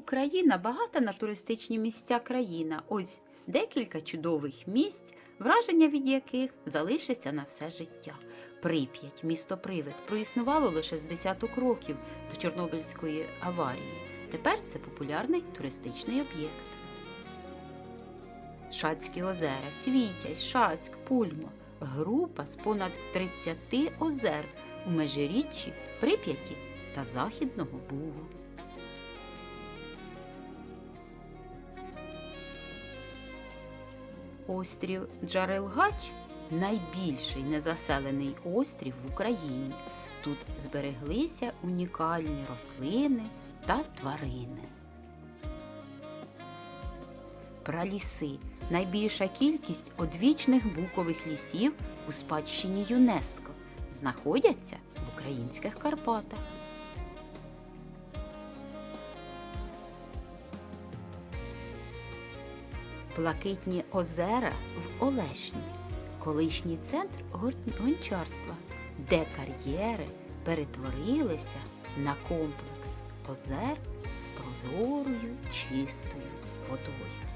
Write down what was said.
Україна багата на туристичні місця країна. Ось декілька чудових місць, враження від яких залишиться на все життя. Прип'ять, місто Привид, проіснувало лише з десяток років до Чорнобильської аварії. Тепер це популярний туристичний об'єкт. Шацькі озера, Світязь, Шацьк, Пульмо. Група з понад 30 озер у межиріччі, Прип'яті та Західного Бугу. Острів Джарелгач найбільший незаселений острів в Україні. Тут збереглися унікальні рослини та тварини. Праліси найбільша кількість одвічних букових лісів у спадщині ЮНЕСКО знаходяться в українських Карпатах. Блакитні озера в Олешні, колишній центр гончарства, де кар'єри перетворилися на комплекс озер з прозорою чистою водою.